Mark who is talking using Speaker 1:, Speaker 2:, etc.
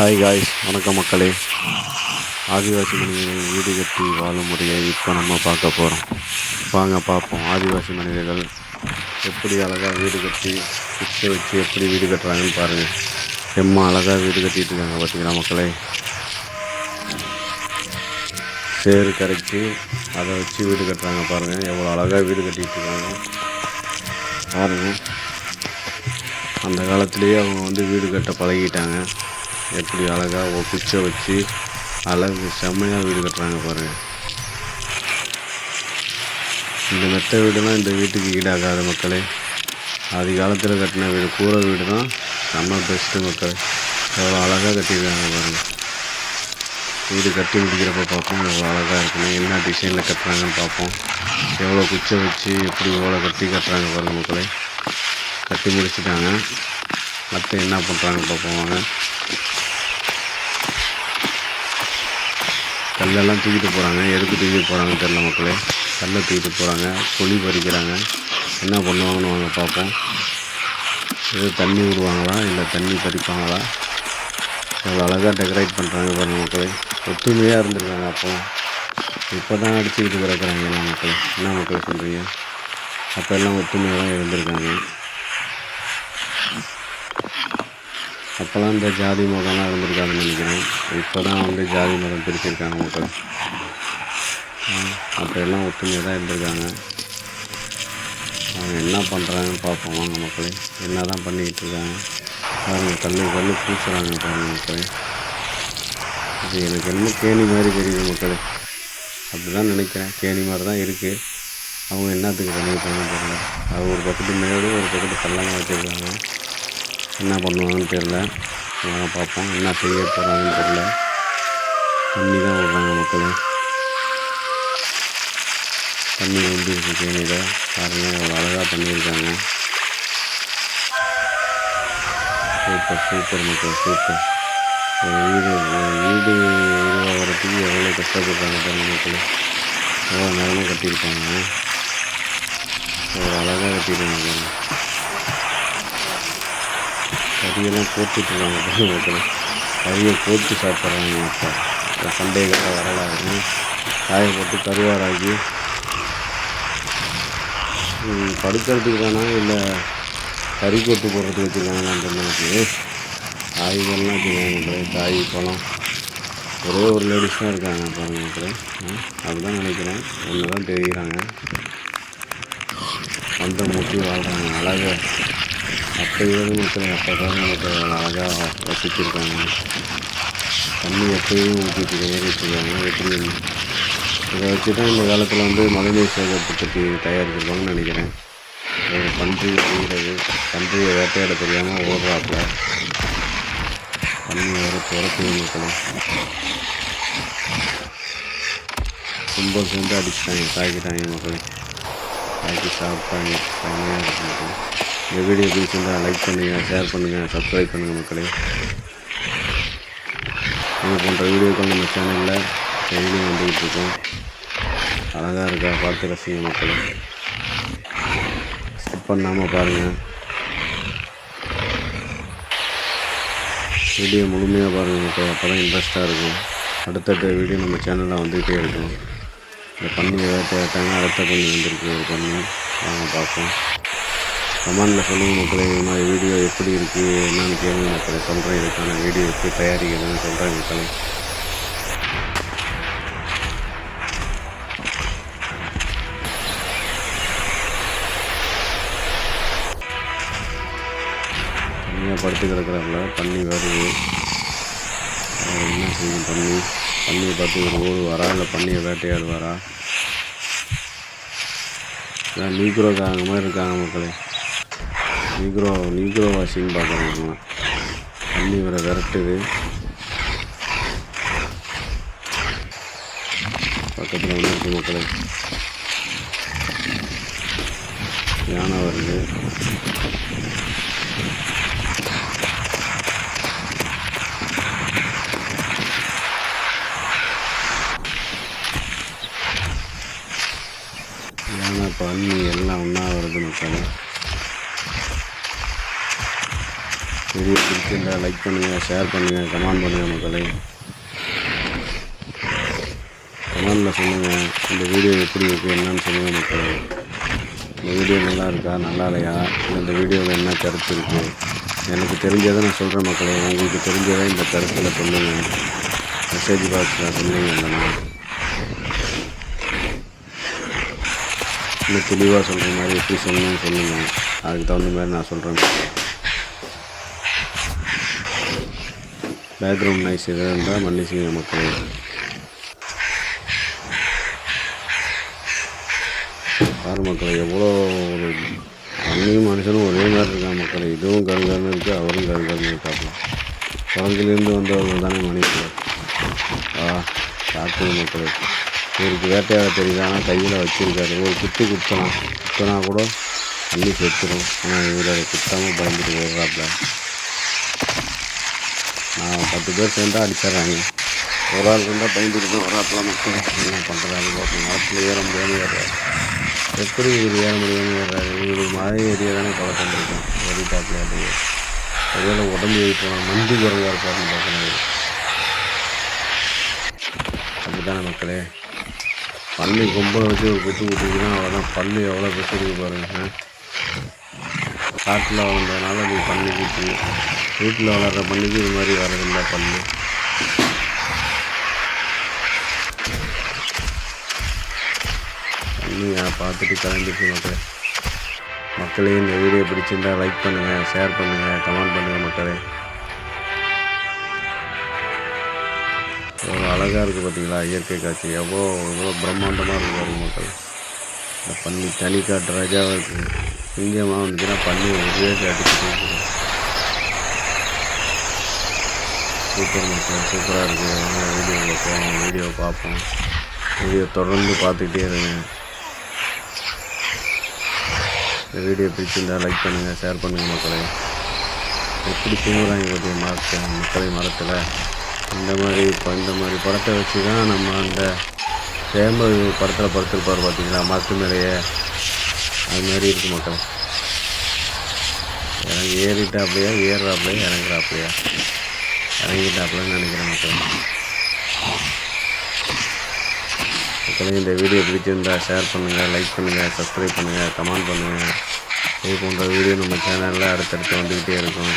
Speaker 1: Hi guys வணக்கம் மக்களே. ஆதிவாசி மனிதர்கள் வீடு கட்டி வாழும் முறையை இப்போ நம்ம பார்க்க போகிறோம் வாங்க பார்ப்போம். ஆதிவாசி மனிதர்கள் எப்படி அழகாக வீடு கட்டி குச்சை வச்சு எப்படி வீடு கட்டுறாங்கன்னு பாருங்கள் செம்ம அழகாக வீடு கட்டிட்டு இருக்காங்க பார்த்தீங்களா மக்களே? சேறு கரைச்சி அதை வச்சு வீடு கட்டுறாங்க பாருங்கள் எவ்வளோ அழகாக வீடு கட்டிகிட்டு இருக்காங்க. பாருங்கள் அந்த காலத்திலேயே அவங்க வந்து வீடு கட்ட பழகிட்டாங்க. எப்படி அழகாக ஒரு குச்சை வச்சு அழகு செம்மையாக வீடு கட்டுறாங்க பாருங்கள் இந்த மெத்த வீடுலாம் இந்த வீட்டுக்கு ஈடாகாத மக்களே. ஆதி காலத்தில் கட்டின வீடு கூரை வீடு தான் நம்ம பெஸ்ட்டு மக்கள். எவ்வளோ அழகாக கட்டியிருக்காங்க பாருங்கள் வீடு கட்டி முடிக்கிறப்ப பார்ப்போம் எவ்வளோ அழகாக இருக்குன்னு என்ன டிசைனில் கட்டுறாங்கன்னு பார்ப்போம். எவ்வளோ குச்சை வச்சு எப்படி எவ்வளோ கட்டி கட்டுறாங்க பாருங்கள் மக்களே. கட்டி முடிச்சிட்டாங்க. அடுத்து என்ன பண்ணுறாங்க பார்ப்போம் கல்லெல்லாம் தூக்கிட்டு போகிறாங்க எதுக்கு தூக்கிட்டு போகிறாங்கன்னு தெரில மக்களே. கல்லை தூக்கிட்டு போகிறாங்க குழி பறிக்கிறாங்க. என்ன பண்ணுவாங்கன்னு வாங்க பார்ப்போம். எது தண்ணி விடுவாங்களா இல்லை தண்ணி பறிப்பாங்களா? எவ்வளோ அழகாக டெக்கரேட் பண்ணுறாங்க பாருங்க மக்களே. ஒத்துமையாக இருந்திருக்காங்க அப்போ. இப்போ தான் அடிச்சுக்கிட்டு கிடக்கிறாங்க எல்லாம் மக்கள். என்ன மக்கள் சொல்கிறீங்க அப்போ எல்லாம் ஒத்துமையாக தான் இருந்திருக்காங்க. அப்போல்லாம் இந்த ஜாதி மதம்லாம் இருந்திருக்காதுன்னு நினைக்கிறேன். இப்போ தான் வந்து ஜாதி மதம் பிரிச்சிருக்காங்க மக்கள். அப்போ எல்லாம் ஒற்றுமையாக தான் இருந்திருக்காங்க. அவங்க என்ன பண்ணுறாங்கன்னு பார்ப்போம். வாங்க மக்களே என்ன தான் பண்ணிக்கிட்டு இருக்காங்க. பாருங்கள் கல் கல் பூசுகிறாங்க பாருங்க மக்களே. இது எனக்கு என்ன கேணி மாதிரி தெரியுது மக்களே. அப்படி தான் நினைக்கிறேன். கேணி மாதிரி தான் இருக்குது அவங்க என்னத்துக்கு பண்ணியிருக்காங்கன்னு தெரியல. அது ஒரு பக்கத்து மேடும் ஒரு பக்கத்து கல்லமாக வச்சுருக்காங்க. என்ன பண்ணுவாங்கன்னு தெரில வாங்க பார்ப்போம். என்ன செய்ய போகிறாங்கன்னு தெரில தண்ணி தான் விடுறாங்க மக்கள். தண்ணி வந்து இருக்கு கேணியில் பாருங்கள் எவ்வளோ அழகாக பண்ணியிருக்காங்க. சூப்பர் சூப்பர் மக்கள் சூப்பர். ஒரு வீடு ஒரு வீடு உருவாகிறதுக்கு எவ்வளோ கஷ்டப்படுறாங்க பாருங்க மக்கள். எவ்வளோ நேரமாக கட்டியிருக்காங்க. ஒரு அழகாக கட்டியிருக்காங்க பாருங்க கறியெல்லாம் போட்டுட்ருக்காங்க பாருங்க மக்களே. கறியை போட்டு சாப்பிட்றாங்க அப்போ பண்டைய கால வரலாறு. காய போட்டு கருவாராகி படுக்கிறதுக்கு தானா இல்லை கறி கொட்டு போடுறதுக்கு வச்சுருக்காங்களான்னு அந்த மாதிரி காய்கறிலாம் வச்சுருக்காங்க காய் பழம். ஒரே ஒரு லேடிஸ் தான் இருக்காங்க பாருங்கள் அதுதான் நினைக்கிறேன். ஒன்று தான் தெரிகிறாங்க அந்த முட்டி வாழ்கிறாங்க அழகாக அப்போ இருந்து மக்கள் அப்போ தான் நமக்கு அழகாக வசிச்சிருக்காங்க தண்ணி எப்பயும் ஊற்றிட்டு ஏறிட்டுருக்காங்க எப்படி? இதை வச்சு தான் இந்த காலத்தில் வந்து மழைநீர் சேகரிப்பு தொட்டி தயாரிச்சிருப்பாங்கன்னு நினைக்கிறேன். ஒரு பன்றி செய்கிறது பன்றியை வேட்டையாட தெரியாமல் ஓடுறாப்புல. தண்ணி வேறு துரத்து மக்களே ரொம்ப சேர்ந்து அடிச்சிட்டாங்க. தாக்கிட்டாங்க மக்கள். தாக்கி சாப்பிட்டாங்க. செம்மையாக இருக்கு இந்த வீடியோ பிடிச்சிருந்தா லைக் பண்ணுங்கள் ஷேர் பண்ணுங்கள் சப்ஸ்கிரைப் பண்ணுங்கள் மக்களே. இது போன்ற வீடியோக்கள் நம்ம சேனலில் டெய்லியும் வந்துக்கிட்டு இருக்கோம். அழகாக இருக்கா பார்த்து ரசிங்க மக்களே. ஸ்கிப் பண்ணாமல் பாருங்கள் வீடியோ முழுமையாக பாருங்கள் மக்கள் அப்போ தான் இன்ட்ரெஸ்ட்டாக இருக்கும். அடுத்தடுத்த வீடியோ நம்ம சேனலில் வந்துக்கிட்டே இருக்கும். இந்த பண்ணியை வேட்டையாட்டாங்க அடுத்த பண்ணி வந்திருக்கு ஒரு பண்ணி வாங்க பார்ப்போம். கமெண்டில் சொல்லுங்கள் மக்களே இது மாதிரி வீடியோ எப்படி இருக்குது என்னென்னு கேளுங்க மக்களே. சொல்கிறேன் இதுக்கான வீடியோ எப்படி தயாரிக்கிறதுன்னு சொல்கிறேன் மக்களே. தனியாக படுத்து கிடக்குறாப்புல பண்ணி வருது. என்ன செய்யும் பண்ணி பண்ணியை பார்த்து ஒரு ஊர் வரா இல்லை பண்ணியை வேட்டையாடுவாரா? இதான் நீக்ரோக்காரங்க மாதிரி இருக்காங்க மக்களே? நீக்ரோ நீக்ரோ வாஷிங் பார்க்குறாங்க தண்ணி இவரை விரட்டுது. பக்கத்தில் வந்துருக்கு மக்களே. யானை வருது. யானை பன்னி எல்லாம் ஒன்றா வருது மக்களே. வீடியோ பிடிச்சிருந்தா லைக் பண்ணுங்கள் ஷேர் பண்ணுங்கள் கமெண்ட் பண்ணுங்கள் மக்களே. கமெண்டில் சொல்லுங்கள் இந்த வீடியோ எப்படி இருக்குது என்னன்னு சொல்லுங்கள் மக்களே. இந்த வீடியோ நல்லா இருக்கா நல்லா இல்லையா? இந்த வீடியோவில் என்ன கருத்து இருக்குது எனக்கு தெரிஞ்சதை நான் சொல்கிறேன் மக்களே. உங்களுக்கு தெரிஞ்சதை இந்த கருத்தில் சொல்லுங்கள் மெசேஜ் பாக்ஸில் சொல்லுங்கள் இல்லைன்னா இன்னும் தெளிவாக சொல்கிற மாதிரி எப்படி சொல்லணும்னு சொல்லுங்கள் அதுக்கு தகுந்த மாதிரி நான் சொல்கிறேன் பேக்ரவுண்ட் நாய்ஸ் எதாவது இருந்தால் மன்னிச்சுங்க மக்கள். பாரு மக்களை எவ்வளோ ஒரு அன்னையும் மனுஷனும் ஒரே மாதிரி இருக்கான் மக்களை. இதுவும் கருங்கருன்னு இருக்குது அவரும் கருங்கருன்னு இருக்காப்புல குரங்கிலேருந்து வந்தவர்கள் தானே மனுஷன். ஆ சாப்பிடுது மக்களே. இவருக்கு வேட்டையாட தெரியுது ஆனால் கையில் வச்சுருக்காரு. ஒரு குத்து குத்தலாம் குத்தினா கூட அள்ளி செத்துடும் ஆனால் இவர் அதை குத்தாமல் பயந்துட்டு போடுறாப்புல பத்து பேர் சேர்ந்தால் அடிச்சிட்றாங்க. ஒரு ஆள் இருந்தால் பயந்துட்டு தான் வராப்புல மக்கள் என்ன பண்ணுறாரு பார்ப்போம் மரத்தில் ஏற முடியாமல் ஏறுறாரு. எப்படி இவர் ஏற முடியாமல் ஏறுறாரு? இவங்களுக்கு மழை ஏரியா தானே பழக்கம் இருக்கும் ஏறிட்டாப்புல அப்படியே. ஒருவேளை உடம்பு ஏறி போனால் மஞ்சு குறைவாக இருப்பாருன்னு பார்க்கணும் அப்படிதானே மக்களே? பல்லு கொம்பை வச்சு ஒரு குத்து குத்துக்குன்னா அவ்வளோதான் பல்லு எவ்வளோ பெருசு இருக்கு பாருங்க காட்டில் வளர்ந்ததுனால நீ பல்லு குத்தி வீட்டில் வளர்கிற பல்லுக்கு இது மாதிரி வரதில்லை பல்லு நீங்கள் பார்த்துட்டு கிளம்பிட்டு மக்களே. மக்களே இந்த வீடியோ பிடிச்சிருந்தா லைக் பண்ணுங்கள் ஷேர் பண்ணுங்கள் கமெண்ட் பண்ணுங்கள் மக்களே. எவ்வளோ அழகாக இருக்குது பார்த்தீங்களா இயற்கை காட்சி. எவ்வளோ எவ்வளோ பிரம்மாண்டமாக இருக்குது பாருங்க மக்கள். இந்த பன்னி தனி காட்டு ராஜாவாக இருக்குது சிங்கமாக வந்துச்சுன்னா பன்னி ஒரே அடிச்சுட்டு சூப்பர் மக்கள் சூப்பராக இருக்குது வாங்க வீடியோவில் போவோம் வீடியோ பார்ப்போம். வீடியோ தொடர்ந்து பார்த்துக்கிட்டே இருங்க. இந்த வீடியோ பிடிச்சிருந்தால் லைக் பண்ணுங்கள் ஷேர் பண்ணுங்கள் மக்களை. எப்படி தூங்குறாங்க பார்த்தீங்க மரத்தை மக்களை மரத்தில் இந்த மாதிரி இப்போ இந்த மாதிரி படத்தை வச்சு தான் நம்ம அந்த சேம படத்தில் படுத்திருப்பார் பார்த்தீங்களா மரத்து மேலேயே. அது மாதிரி இருக்குது மக்கள். இறங்கி ஏறிட்டாப்லையா ஏறுறாப்லையா? இறங்குறாப்லையா? இறங்கிட்டாப்லன்னு நினைக்கிறேன் மக்கள். மக்களே இந்த வீடியோ பிடிச்சிருந்தா ஷேர் பண்ணுங்கள் லைக் பண்ணுங்கள் சப்ஸ்கிரைப் பண்ணுங்கள் கமெண்ட் பண்ணுங்கள் இது போன்ற வீடியோ நம்ம சேனலில் அடுத்தடுத்து வந்துக்கிட்டே இருக்கும்.